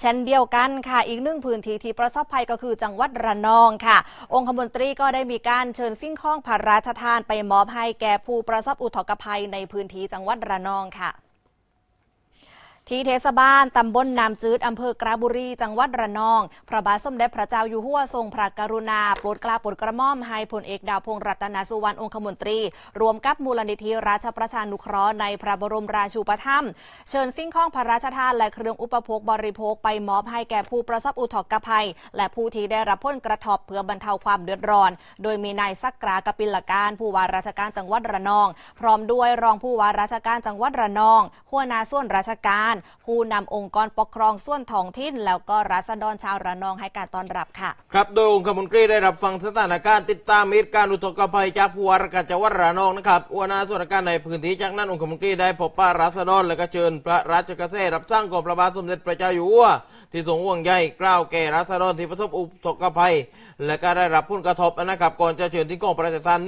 เช่นเดียวกันค่ะอีกหนึ่งพื้นที่ที่ประสบภัยก็คือจังหวัดระนองค่ะ องคมนตรีก็ได้มีการเชิญสิ่งข้องพระราชทานไปมอบให้แก่ผู้ประสบอุทกภัยในพื้นที่จังหวัดระนองค่ะ ที่เทศบาลตำบลนามจืดอำเภอกระบุรี จังหวัดระนอง พระบาทสมเด็จพระเจ้าอยู่หัวทรงพระกรุณาโปรดเกล้าโปรดกระหม่อมให้พลเอกดาวพงษ์รัตนสุวรรณองคมนตรี รวมกับมูลนิธิราชประชานุเคราะห์ในพระบรมราชูปถัมภ์เชิญสิ่งของพระราชทานและเครื่องอุปโภคบริโภคไปมอบให้แก่ผู้ประสบอุทกภัย และผู้ที่ได้รับผลกระทบเพื่อบรรเทาความเดือดร้อน โดยมีนายสักกรากปิลการผู้ว่าราชการจังหวัดระนอง พร้อมด้วยรองผู้ว่าราชการจังหวัดระนองหัวหน้าส่วนราชการผู้นำองค์กรปกครองส่วนท้องถิ่น แล้วก็ราษฎรชาวระนองให้การต้อนรับค่ะ ครับโดยองคมนตรีได้รับฟังสถานการณ์ติดตามเหตุการณ์อุทกภัยจากผู้ว่าราชการจังหวัดระนองนะครับหัวหน้าส่วนราชการในพื้นที่จากนั้นองคมนตรีได้พบปะราษฎรและก็เชิญพระราชกระแสรับสร้างของพระบาทสมเด็จพระเจ้าอยู่หัวที่ทรงห่วงใยกล้าวแก่ราษฎรที่ประสบอุทกภัย และก็ได้รับผลกระทบนะครับก่อนจะเชิญที่กองพระราชทาน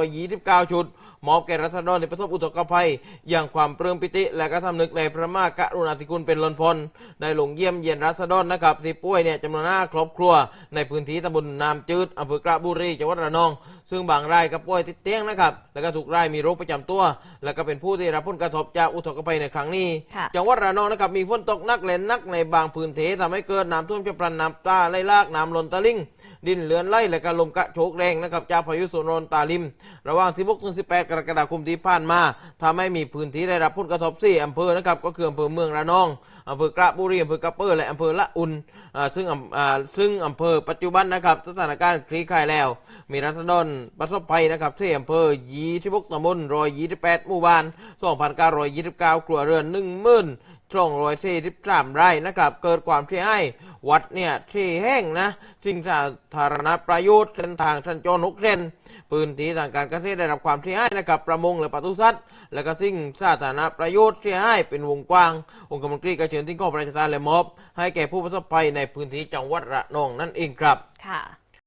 1,929 ชุด มอบแก่รัษฎรที่ประสบอุทกภัย อย่างความเปลื้มปิติ และก็ทำนึกในพระมหากรุณาธิคุณเป็นล้นพ้นได้ลงเยี่ยมเยียนรัษฎรนะครับที่ป่วยเนี่ยจำนวนห้าครอบครัว ในพื้นที่ตำบลน้ำจืดอำเภอกระบุรีจังหวัดระนอง ซึ่งบางรายก็ป่วยติดเตียงนะครับแล้วก็ถูกรายมีโรคประจำตัว แล้วก็เป็นผู้ที่รับผลกระทบจากอุทกภัยในครั้งนี้ค่ะจังหวัดระนองนะครับมีฝนตกหนักและหนักในบางพื้นที่ทำให้เกิดน้ำท่วมฉับพลันน้ำตาไหลหลากน้ำล้นตะลิ่ง ดินเลือนไหลและก็ลมกระโชกแรงนะครับจากพายุโซนรนตาลิม ระหว่างที่16ถึง18กรกฎาคมที่ผ่านมาทำให้มีพื้นที่ได้รับผลกระทบ4อำเภอนะครับก็คืออำเภอเมืองระนอง อำเภอกระบุรีอำเภอกระเปอร์และอำเภอละอุนซึ่งซึ่งอำเภอปัจจุบันนะครับสถานการณ์คลี่คลายแล้ว มีรัฐดรประสบภัยนะครับที่อำเภอ26ตำบล128หมู่บ้าน2,929ครัวเรือน10,000ช่องรอยสี่สิบสามไร่นะครับ เกิดความเสียหายวัดเนี่ยที่แห้งนะสิ่งสาธารณประโยชน์เส้นทางสัญจรหกเส้นพื้นที่ทางการเกษตรได้รับความเสียหายนะครับ ประมงและปศุสัตว์ และก็สิ่งสาธารณประโยชน์เสียหายเป็นวงกว้าง องค์กรมนตรีก็เชิญที่กองประชาชนและมอบ ให้แก่ผู้ประสบภัยในพื้นที่จังหวัดระนองนั่นเองครับค่ะ